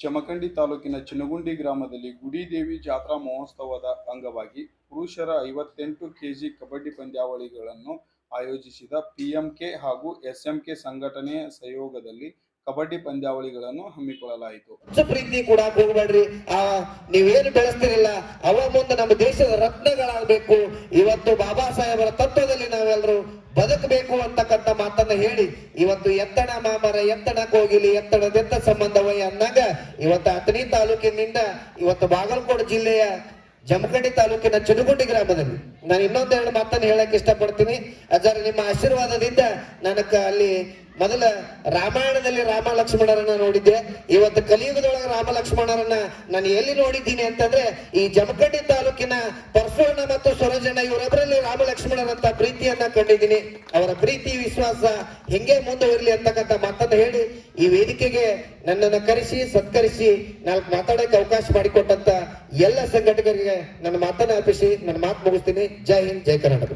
ಜಮಖಂಡಿ ತಾಲೂಕಿನ ಚಿನಗುಂಡಿ ಗ್ರಾಮದಲ್ಲಿ ಗುಡಿದೇವಿ ಜಾತ್ರಾ ಮಹೋತ್ಸವದ ಅಂಗವಾಗಿ ಪುರುಷರ ಐವತ್ತೆಂಟು ಕೆಜಿ ಕಬಡ್ಡಿ ಪಂದ್ಯಾವಳಿಗಳನ್ನು ಆಯೋಜಿಸಿದ ಪಿಎಂಕೆ ಹಾಗೂ ಎಸ್ಎಂಕೆ ಸಂಘಟನೆಯ ಸಹಯೋಗದಲ್ಲಿ ಕಬಡ್ಡಿ ಪಂದ್ಯಾವಳಿಗಳನ್ನು ಹಮ್ಮಿಕೊಳ್ಳಲಾಯಿತು. ಪ್ರೀತಿ ಕೂಡ ಹೋಗ್ಬೇಡ್ರಿ ಆ, ನೀವೇನು ಬೆಳೆಸ್ತಿರಲ್ಲ. ಅವ ಮುಂದೆ ನಮ್ಮ ದೇಶದ ರತ್ನಗಳಾಗಬೇಕು. ಇವತ್ತು ಬಾಬಾ ಸಾಹೇಬರ ತತ್ವದಲ್ಲಿ ನಾವೆಲ್ಲರೂ ಬದುಕಬೇಕು ಅಂತಕ್ಕಂಥ ಮಾತನ್ನ ಹೇಳಿ, ಇವತ್ತು ಎತ್ತಣ ಮಾಮರ, ಎತ್ತಣ ಕೋಗಿಲಿ ಎತ್ತಣದೆತ್ತ ಸಂಬಂಧವಯ್ಯ ಅಂದಾಗ ಇವತ್ತು ಅಥಣಿ ತಾಲೂಕಿನಿಂದ ಇವತ್ತು ಬಾಗಲಕೋಟೆ ಜಿಲ್ಲೆಯ ಜಮಖಂಡಿ ತಾಲೂಕಿನ ಚುನುಗುಂಡಿ ಗ್ರಾಮದಲ್ಲಿ ನಾನು ಇನ್ನೊಂದೆರಡು ಮಾತನ್ನು ಹೇಳಕ್ ಇಷ್ಟಪಡ್ತೀನಿ. ಅದರ ನಿಮ್ಮ ಆಶೀರ್ವಾದದಿಂದ ನನಗ ಅಲ್ಲಿ ಮೊದಲ ರಾಮಾಯಣದಲ್ಲಿ ರಾಮ ಲಕ್ಷ್ಮಣರನ್ನ ನೋಡಿದ್ದೆ. ಇವತ್ತು ಕಲಿಯುಗದೊಳಗೆ ರಾಮ ಲಕ್ಷ್ಮಣರನ್ನ ನಾನು ಎಲ್ಲಿ ನೋಡಿದ್ದೀನಿ ಅಂತಂದ್ರೆ ಈ ಜಮಖಂಡಿ ತಾಲೂಕಿನ ಪರಶುರಣ ಮತ್ತು ಸ್ವರಜನ ಇವರೊಬ್ಬರಲ್ಲಿ ರಾಮ ಲಕ್ಷ್ಮಣರಂತ ಪ್ರೀತಿಯನ್ನ ಕಂಡಿದ್ದೀನಿ. ಅವರ ಪ್ರೀತಿ, ವಿಶ್ವಾಸ ಹಿಂಗೆ ಮುಂದುವರಿಲಿ ಅಂತಕ್ಕಂಥ ಮಾತನ್ನ ಹೇಳಿ ಈ ವೇದಿಕೆಗೆ ನನ್ನನ್ನ ಕರೆಸಿ, ಸತ್ಕರಿಸಿ ನಾಲ್ಕು ಮಾತಾಡಕ್ಕೆ ಅವಕಾಶ ಮಾಡಿಕೊಟ್ಟಂತ ಎಲ್ಲ ಸಂಘಟಕರಿಗೆ ನನ್ನ ಮಾತನ್ನ ಅರ್ಪಿಸಿ ನನ್ನ ಮಾತು ಮುಗಿಸ್ತೀನಿ. ಜೈ ಹಿಂದ್, ಜೈ ಕರ್ನಾಟಕ.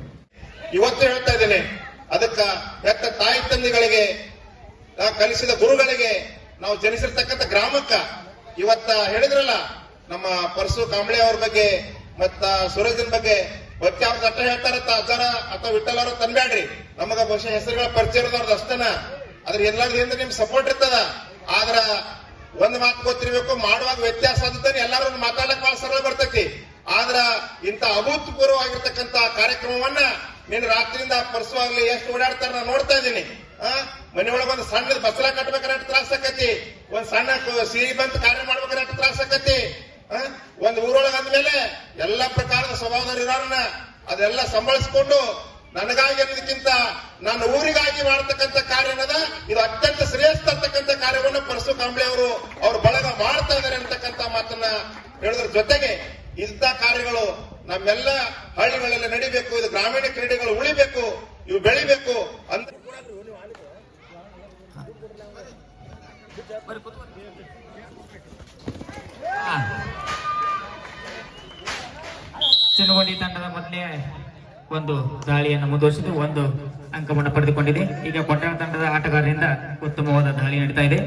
ಇವತ್ತು ಹೇಳ್ತಾ ಇದ್ದೇನೆ ಅದಕ್ಕ ಹೆತ್ತ ತಾಯಿ ತಂದೆಗಳಿಗೆ ಕಲಿಸಿದ ಗುರುಗಳಿಗೆ ನಾವು ಜನಿಸಿರ್ತಕ್ಕಂಥ ಗ್ರಾಮಕ್ಕ ಇವತ್ತ ಹೇಳಿದ್ರಲ್ಲ, ನಮ್ಮ ಪರಸು ಕಾಂಬಳೆ ಅವ್ರ ಬಗ್ಗೆ, ಮತ್ತ ಸುರೇಶನ್ ಬಗ್ಗೆ ಬಚ್ಚ ಅವ್ರದ್ದು ಅಷ್ಟ ಹೇಳ್ತಾರತ್ತ ಅಜ್ಜಾರ ಅಥವಾ ವಿಠಲ್ ಅವ್ರ ತಂದ್ಬೇಡ್ರಿ ನಮಗ ಬಹುಶಃ ಹೆಸರುಗಳ ಪರಿಚಯ ಇರೋದವ್ರದ್ದು ಅಷ್ಟನ. ಅದ್ರ ಎಲ್ಲಾರ್ದಿಂದ ನಿಮ್ ಸಪೋರ್ಟ್ ಇರ್ತದ. ಆದ್ರ ಒಂದ್ ಮಾತು ಗೊತ್ತಿರ್ಬೇಕು, ಮಾಡುವಾಗ ವ್ಯತ್ಯಾಸ ಅಂತ ಎಲ್ಲಾರು ಮಾತಾಡಕ್ ಬಹಳ ಸರಳ ಬರ್ತೈತಿ. ಆದ್ರ ಇಂತ ಅಭೂತಪೂರ್ವವಾಗಿರ್ತಕ್ಕಂತ ಕಾರ್ಯಕ್ರಮವನ್ನ ನಿನ್ನ ರಾತ್ರಿಯಿಂದ ಪರ್ಸುವಾಗ್ಲಿ ಎಷ್ಟು ಓಡಾಡ್ತಾರ ನಾನು ನೋಡ್ತಾ ಇದ್ದೀನಿ. ಆ? ಒಳಗ ಒಂದು ಸಣ್ಣದ ಬಸಲ ಕಟ್ಬೇಕಾದ್ರೆ ಎಷ್ಟು ತ್ರಾಸ ಆಕತಿ. ಒಂದ್ ಸಣ್ಣ ಸಿಹಿ ಬಂತ ಕಾರ್ಯ ಮಾಡ್ಬೇಕಾದ್ರೆ ಎಷ್ಟು ತ್ರಾಸ ಆಕತಿ? ಒಂದ್ ಊರೊಳಗ ಅಂದ್ಮೇಲೆ ಎಲ್ಲಾ ಪ್ರಕಾರದ ಸ್ವಭಾವದವ್ರು ಇರೋರನ್ನ ಅದೆಲ್ಲ ಸಂಭಾಳಿಸ್ಕೊಂಡು ನನಗಾಗಿ ಅನ್ನೋದಕ್ಕಿಂತ ನನ್ನ ಊರಿಗಾಗಿ ಮಾಡ್ತಕ್ಕಂಥ ಕಾರ್ಯ ಅನ್ನೋದ ಇದು ಅತ್ಯಂತ ಶ್ರೇಷ್ಠ ಅಂತಕ್ಕಂಥ ಕಾರ್ಯವನ್ನು ಪರಸು ಕಾಂಬ್ಳೆ ಅವರು ಅವ್ರ ಬಳಗ ಮಾಡ್ತಾ ಇದ್ದಾರೆ ಅಂತಕ್ಕಂಥ ಮಾತನ್ನ ಹೇಳೋದ್ರ ಜೊತೆಗೆ ಇಂಥ ಕಾರ್ಯಗಳು ನಮ್ಮೆಲ್ಲ ಹಳ್ಳಿಗಳಲ್ಲಿ ನಡಿಬೇಕು, ಇದು ಗ್ರಾಮೀಣ ಕ್ರೀಡೆಗಳು ಉಳಿಬೇಕು, ಇವು ಬೆಳಿಬೇಕು ಅಂತ. ಚಿನ್ನಗೊಂಡಿ ತಂಡದ ಮೊದಲೇ ಒಂದು ದಾಳಿಯನ್ನು ಮುಂದುವರಿಸಿದ್ದು, ಒಂದು ಅಂಕವನ್ನು ಪಡೆದುಕೊಂಡಿದೆ. ಈಗ ಕೊಟ್ಟಣ ತಂಡದ ಆಟಗಾರರಿಂದ ಉತ್ತಮವಾದ ದಾಳಿ ನಡೀತಾ ಇದೆ.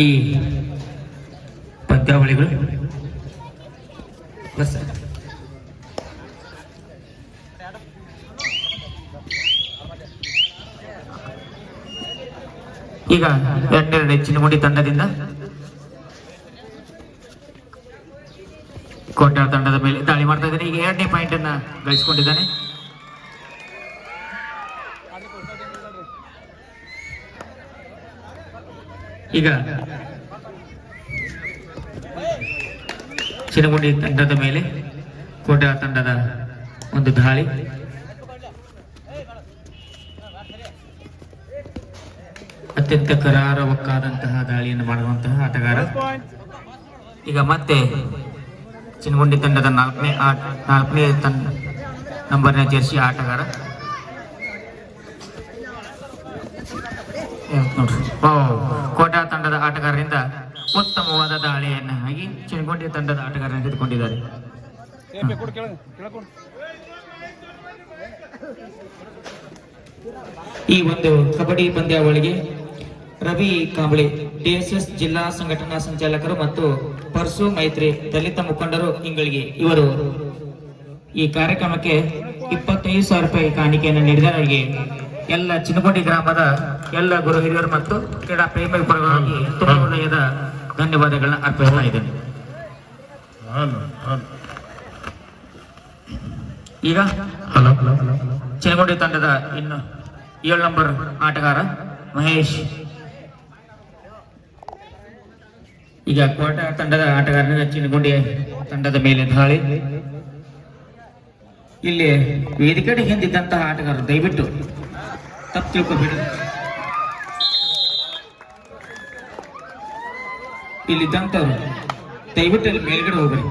ಈ ಪದ್ಯಾವಳಿಗಳು. ಈಗ ಹೆಚ್ಚಿನ ಮುಡಿ ತಂಡದಿಂದ ಕೋಟಾ ತಂಡದ ಮೇಲೆ ದಾಳಿ ಮಾಡ್ತಾ ಇದ್ದಾನೆ ಈಗ ಎರಡನೇ ಪಾಯಿಂಟ್ ಅನ್ನ ಗಳಿಸಿಕೊಂಡಿದ್ದಾನೆ. ಈಗ ಚಿನಗುಂಡಿ ತಂಡದ ಮೇಲೆ ಕೋಟೆ ತಂಡದ ಒಂದು ದಾಳಿ. ಅತ್ಯಂತ ಕರಾರವಕ್ಕಾದಂತಹ ದಾಳಿಯನ್ನು ಮಾಡುವಂತಹ ಆಟಗಾರ. ಈಗ ಮತ್ತೆ ಚಿನಗುಂಡಿ ತಂಡದ ನಾಲ್ಕನೇ ಆಟ, ನಾಲ್ಕನೇ ತಂಡ ನಂಬರ್ನ ಜರ್ಸಿ ಆಟಗಾರ. ನೋಡ್ರಿ? ಕೋಟಾ ತಂಡದ ಆಟಗಾರರಿಂದ ಉತ್ತಮವಾದ ದಾಳಿಯನ್ನು ಆಗಿ ಚಿನ್ಗುಂಡಿ ತಂಡದ ಆಟಗಾರನ ಹಿಡಿದುಕೊಂಡಿದ್ದಾರೆ ಈ ಒಂದು ಕಬಡ್ಡಿ ಪಂದ್ಯಾವಳಿಗೆ ರವಿ ಕಾಂಬಳಿ ಡಿಎಸ್ಎಸ್ ಜಿಲ್ಲಾ ಸಂಘಟನಾ ಸಂಚಾಲಕರು ಮತ್ತು ಪರ್ಸು ಮೈತ್ರಿ ದಲಿತ ಮುಖಂಡರು ಇಂಗಳಿಗೆ ಇವರು ಈ ಕಾರ್ಯಕ್ರಮಕ್ಕೆ ಇಪ್ಪತ್ತೈದು ಸಾವಿರ ರೂಪಾಯಿ ಕಾಣಿಕೆಯನ್ನು ನೀಡಿದ ಅವರಿಗೆ ಎಲ್ಲ ಚಿನ್ನಗೊಂಡಿ ಗ್ರಾಮದ ಎಲ್ಲ ಗುರು ಹಿರಿಯರು ಮತ್ತು ಕ್ರೀಡಾ ಪ್ರೇಮಿ ಪರವಾಗಿ ತುಂಬ ಹೃದಯದ ಧನ್ಯವಾದಗಳನ್ನ ಅರ್ಪಿಸ್ತಾ ಇದ್ದೇನೆ. ಈಗ ಚಿನ್ನಗುಂಡಿ ತಂಡದ ಇನ್ನು ಏಳು ನಂಬರ್ ಆಟಗಾರ ಮಹೇಶ್. ಈಗ ಕೋಟ ತಂಡದ ಆಟಗಾರನ ಚಿನ್ನಗುಂಡಿ ತಂಡದ ಮೇಲೆ ದಾಳಿ ಇಲ್ಲಿ ವೇದಿಕೆ ಹಿಂದಿದ್ದಂತಹ ಆಟಗಾರರು ದಯವಿಟ್ಟು ತಪ್ಪು ತಿಳ್ಕೊಬೇಡಿ ಇಲ್ಲಿದ್ದಂಥವ್ರು ದಯವಿಟ್ಟು ಇಲ್ಲಿ ಮೇಲ್ಗಡೆ ಹೋಗ್ರಿ.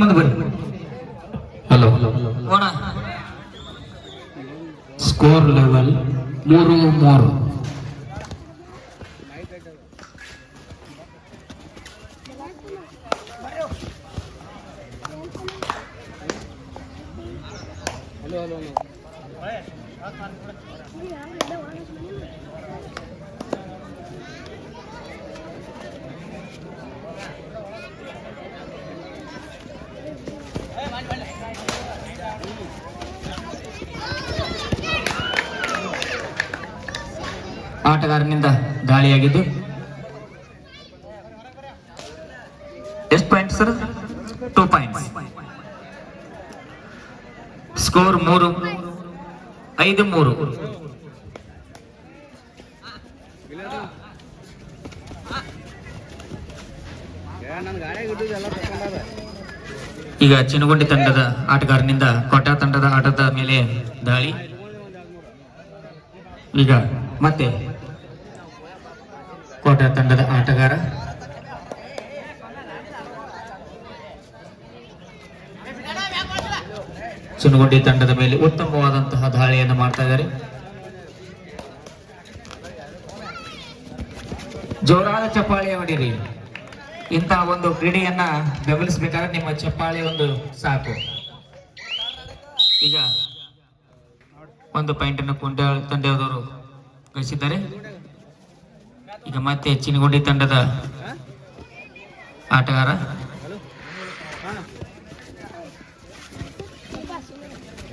ಬಂದು ಬರ್ರಿ. ಹಲೋ. ಓಣ. ಸ್ಕೋರ್ ಲೆವೆಲ್ ಮೂರು ಮೂರು. ಆಟಗಾರನಿಂದ ದಾಳಿಯಾಗಿದ್ದು ಎಷ್ಟು point sir two points score ಮೂರು. ಐದು ಮೂರು. ಈಗ ಚಿನಗುಂಡಿ ತಂಡದ ಆಟಗಾರನಿಂದ ಕೋಟಾ ತಂಡದ ಆಟದ ಮೇಲೆ ದಾಳಿ. ಈಗ ಮತ್ತೆ ಕೋಟಾ ತಂಡದ ಆಟಗಾರ ಚಿನಗುಂಡಿ ತಂಡದ ಮೇಲೆ ಉತ್ತಮವಾದಂತಹ ದಾಳಿಯನ್ನು ಮಾಡ್ತಾ ಇದ್ದಾರೆ. ಜೋರಾದ ಚಪ್ಪಾಳೆ ಹೊಡಿರಿ. ಇಂತಹ ಒಂದು ಕ್ರೀಡೆಯನ್ನ ಬೆಂಬಲಿಸಬೇಕಾದ್ರೆ ನಿಮ್ಮ ಚಪ್ಪಾಳೆ ಒಂದು ಸಾಕು. ಈಗ ಒಂದು ಪಾಯಿಂಟ್ ಅನ್ನು ಕುಂಡ ತಂಡದವರು ಗಳಿಸಿದ್ದಾರೆ. ಈಗ ಮತ್ತೆ ಚಿನಗುಂಡಿ ತಂಡದ ಆಟಗಾರ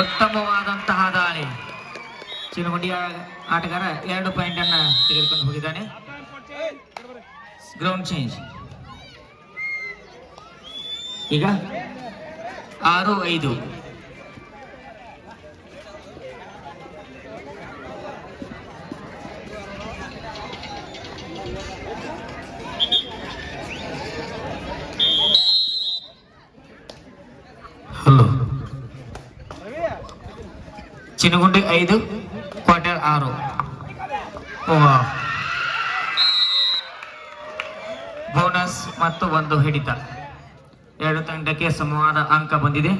ಉತ್ತಮವಾದಂತಹ ದಾಳಿ. ಚಿನಗುಂಡಿಯ ಆಟಗಾರ ಎರಡು ಪಾಯಿಂಟ್ ಅನ್ನ ತೆಗೆದುಕೊಂಡು ಹೋಗಿದ್ದಾನೆ. ಗ್ರೌಂಡ್ ಚೇಂಜ್ ಈಗ ಆರು ಐದು. ಚಿನಗುಂಡಿ ಐದು, ಕ್ವಾರ್ಟರ್ ಆರು. ಬೋನಸ್ ಮತ್ತು ಒಂದು ಹಿಡಿತ. ಎರಡು ತಂಡಕ್ಕೆ ಸಮವಾದ ಅಂಕ ಬಂದಿದೆ.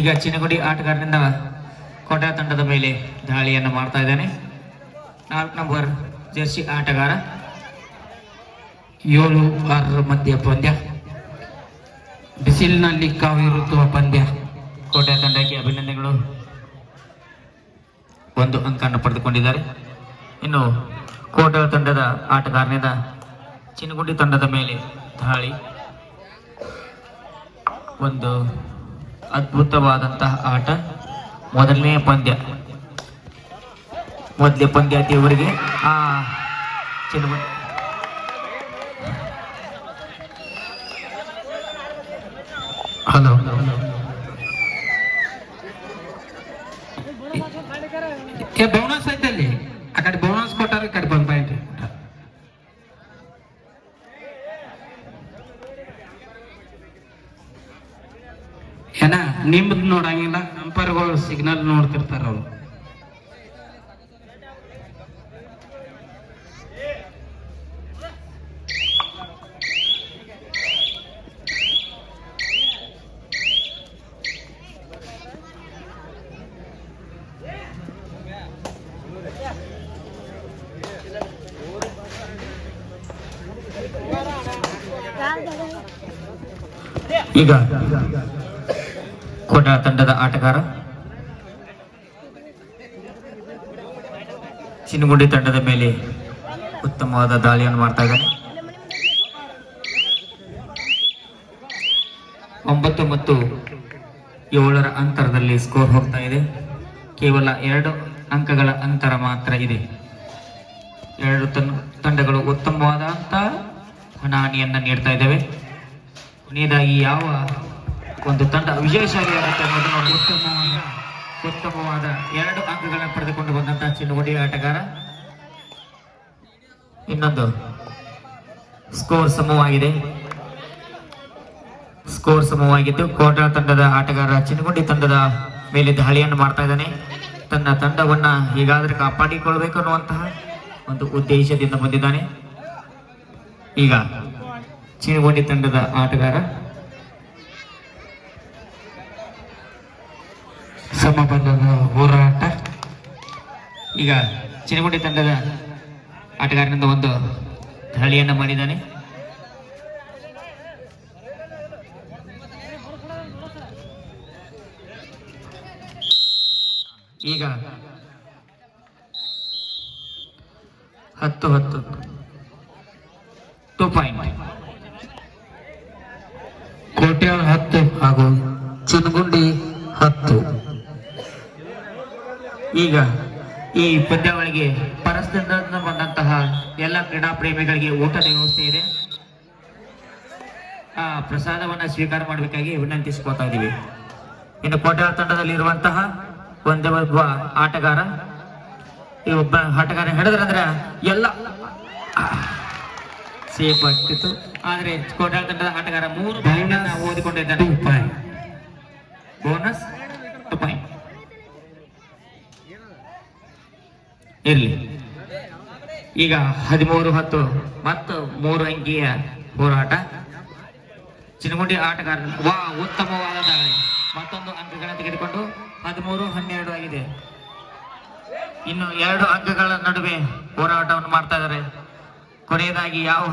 ಈಗ ಚಿನಗುಡಿ ಆಟಗಾರರಿಂದ ಕೋಟಾ ತಂಡದ ಮೇಲೆ ದಾಳಿಯನ್ನು ಮಾಡ್ತಾ ಇದ್ದಾನೆ. ನಾಲ್ಕು ನಂಬರ್ ಜರ್ಸಿ ಆಟಗಾರ ಏಳು ಆರರ ಮಧ್ಯ ಪಂದ್ಯ. ಬಿಸಿಲಿನಲ್ಲಿ ಕಾವಿರುತ್ತುವ ಪಂದ್ಯ. ಕೋಟೆ ತಂಡಕ್ಕೆ ಅಭಿನಂದನೆಗಳು. ಒಂದು ಅಂಕವನ್ನು ಪಡೆದುಕೊಂಡಿದ್ದಾರೆ. ಇನ್ನು ಕೋಟೆ ತಂಡದ ಆಟಗಾರನಿಂದ ಚಿನಗುಂಡಿ ತಂಡದ ಮೇಲೆ ದಾಳಿ ಒಂದು ಅದ್ಭುತವಾದಂತಹ ಆಟ. ಮೊದಲನೇ ಪಂದ್ಯ. ಮೊದಲೇ ದೇವರಿಗೆ. ಆ ಚಿನಗುಂಡಿ ಹಲೋ ಏ ಬೋನಸ್ ಐತೆ ಅಲ್ಲಿ ಆ ಕಡೆ ಬೋನಸ್ ಕೊಟ್ಟಾರ ಈ ಕಡೆ ಬಂದ್ ಪಾಯಿಂಟ್ ಏನ ನಿಮ್ದು ನೋಡಂಗಿಲ್ಲ ಅಂಪೈರ್ಗಳು ಸಿಗ್ನಲ್ ನೋಡ್ತಿರ್ತಾರ ಅವ್ರು ಈಗ ಕೋಟಾ ತಂಡದ ಆಟಗಾರ ಚಿನ್ನಗುಂಡಿ ತಂಡದ ಮೇಲೆ ಉತ್ತಮವಾದ ದಾಳಿಯನ್ನು ಮಾಡ್ತಾ ಇದ್ದಾನೆ. ಒಂಬತ್ತು ಮತ್ತು ಏಳರ ಅಂತರದಲ್ಲಿ ಸ್ಕೋರ್ ಹೋಗ್ತಾ ಇದೆ. ಕೇವಲ ಎರಡು ಅಂಕಗಳ ಅಂತರ ಮಾತ್ರ ಇದೆ. ಎರಡು ತಂಡಗಳು ಉತ್ತಮವಾದಂತ ಹಣಾಣಿಯನ್ನ ನೀಡ್ತಾ ಇದ್ದಾವೆ. ಕೊನೆಯದಾಗಿ ಯಾವ ಒಂದು ತಂಡ ವಿಜಯಶಾಲಿಯಾಗುತ್ತೆ ಅನ್ನೋದನ್ನು ಉತ್ತಮವಾದ ಉತ್ತಮವಾದ ಎರಡು ಅಂಕಗಳನ್ನು ಪಡೆದುಕೊಂಡು ಬಂದಂತಹ ಚಿನ್ನಗುಡಿ ಆಟಗಾರ. ಇನ್ನೊಂದು ಸ್ಕೋರ್ ಸಮವಾಗಿದೆ. ಸ್ಕೋರ್ ಸಮವಾಗಿದ್ದು ಕೋಟಾ ತಂಡದ ಆಟಗಾರ ಚಿನ್ನಗುಂಡಿ ತಂಡದ ಮೇಲೆ ದಾಳಿಯನ್ನು ಮಾಡ್ತಾ ಇದ್ದಾನೆ. ತನ್ನ ತಂಡವನ್ನ ಹೀಗಾದ್ರೆ ಕಾಪಾಡಿಕೊಳ್ಬೇಕು ಅನ್ನುವಂತಹ ಒಂದು ಉದ್ದೇಶದಿಂದ ಬಂದಿದ್ದಾನೆ. ಈಗ ಚಿನಗುಂಡಿ ತಂಡದ ಆಟಗಾರ. ಸಮಬಲದ ಹೋರಾಟ. ಈಗ ಚಿನಗುಂಡಿ ತಂಡದ ಆಟಗಾರನಿಂದ ಒಂದು ದಾಳಿಯನ್ನು ಮಾಡಿದ್ದಾನೆ. ಈಗ ಹತ್ತು ಹತ್ತು. ಟೂ ಪಾಯಿಂಟ್ ಕೋಟ್ಯಾಳ ಹತ್ತು ಹಾಗೂ ಚಿನ್ಗುಂಡಿ ಹತ್ತು. ಈಗ ಈ ಪಂದ್ಯಾವಳಿಗೆ ಪರಸ್ಪರದಿಂದ ಬಂದಂತಹ ಎಲ್ಲ ಕ್ರೀಡಾ ಪ್ರೇಮಿಗಳಿಗೆ ಊಟದ ವ್ಯವಸ್ಥೆ ಇದೆ. ಆ ಪ್ರಸಾದವನ್ನ ಸ್ವೀಕಾರ ಮಾಡಬೇಕಾಗಿ ವಿನಂತಿಸ್ಕೊತಾ ಇದ್ದೀವಿ ಇನ್ನು ಕೋಟ್ಯಾಳ ತಂಡದಲ್ಲಿ ಇರುವಂತಹ ಒಂದೇ ಒಬ್ಬ ಆಟಗಾರ. ಈ ಒಬ್ಬ ಆಟಗಾರ ಹಿಡಿದ್ರಂದ್ರೆ ಎಲ್ಲ ಸೇಫ್ ಆಗ್ತಿತ್ತು. ಆದ್ರೆ ಕೋಟಾಳ ತಂಡದ ಆಟಗಾರ ಮೂರು ಪಾಯಿಂಟ್ ಓದಿಕೊಂಡಿದ್ದಾನೆ. ಬೋನಸ್ ಟು ಪಾಯಿಂಟ್ ಇರ್ಲಿ. ಈಗ ಹದಿಮೂರು ಹತ್ತು ಮತ್ತು ಮೂರು ಅಂಕಿಯ ಹೋರಾಟ. ಚಿನಗುಂಡಿ ಆಟಗಾರ ವಾ ಉತ್ತಮವಾದ ದಾಳಿ. ಮತ್ತೊಂದು ಅಂಕಗಳನ್ನು ತೆಗೆದುಕೊಂಡು ಹದಿಮೂರು ಹನ್ನೆರಡು ಆಗಿದೆ. ಇನ್ನು ಎರಡು ಅಂಕಗಳ ನಡುವೆ ಹೋರಾಟವನ್ನು ಮಾಡ್ತಾ ಇದ್ದಾರೆ. ಕೊನೆಯದಾಗಿ ಯಾವ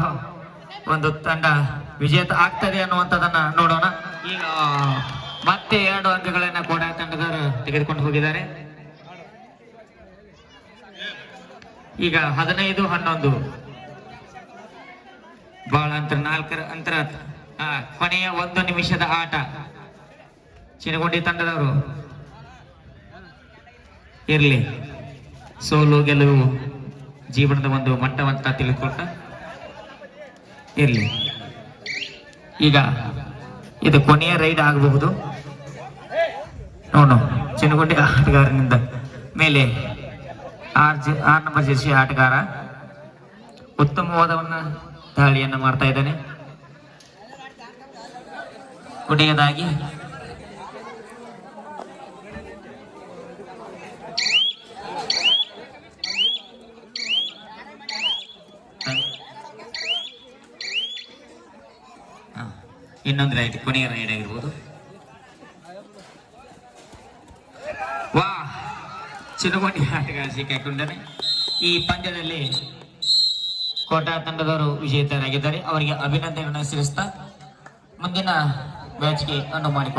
ಒಂದು ತಂಡ ವಿಜೇತ ಆಗ್ತದೆ ಅನ್ನುವಂಥದ್ದನ್ನ ನೋಡೋಣ. ಈಗ ಮತ್ತೆ ಎರಡು ಅಂಕಗಳನ್ನ ಕೂಡ ತಂಡದವರು ತೆಗೆದುಕೊಂಡು ಹೋಗಿದ್ದಾರೆ. ಈಗ ಹದಿನೈದು, ಹನ್ನೊಂದು. ಬಹಳ ಅಂತರ, ನಾಲ್ಕರ ಅಂತರ. ಕೊನೆಯ ಒಂದು ನಿಮಿಷದ ಆಟ. ಚಿನಗುಂಡಿ ತಂಡದವರು. ಇರ್ಲಿ. ಸೋಲು, ಗೆಲುವು. ಜೀವನದ ಒಂದು ಮಟ್ಟವಂತ ತಿಳಿದುಕೊಂಡ ಇರಲಿ. ಈಗ ಇದು ಕೊನೆಯ ರೈಡ್ ಆಗಬಹುದು. ನೋಡು ಚಿನ್ನಗುಂಡಿ ಆಟಗಾರನಿಂದ ಮೇಲೆ R J, R number jersey ಆಟಗಾರ. ಉತ್ತಮವಾದವನ್ನ ದಾಳಿಯನ್ನು ಮಾಡ್ತಾ ಇದ್ದಾನೆ. ಕೊನೆಯದಾಗಿ ಇನ್ನೊಂದು ರೈಡ್ ಕೊನೆಯ ರೈಡ್ ಆಗಿರ್ಬೋದು. ವಾ ಚಿನ್ನಗೊಂಡಿ ಆಟಗಾರ ಸಿಕ್ಕಾಕೊಂಡಿದ್ದಾನೆ ಈ ಪಂದ್ಯದಲ್ಲಿ ಕೋಟಾ ತಂಡದವರು ವಿಜೇತರಾಗಿದ್ದಾರೆ. ಅವರಿಗೆ ಅಭಿನಂದನೆಗಳನ್ನು ಸಲ್ಲಿಸ್ತಾ ಮುಂದಿನ ಮ್ಯಾಚ್ಗೆ ಅನುವು ಮಾಡಿಕೊಡ್ತಾರೆ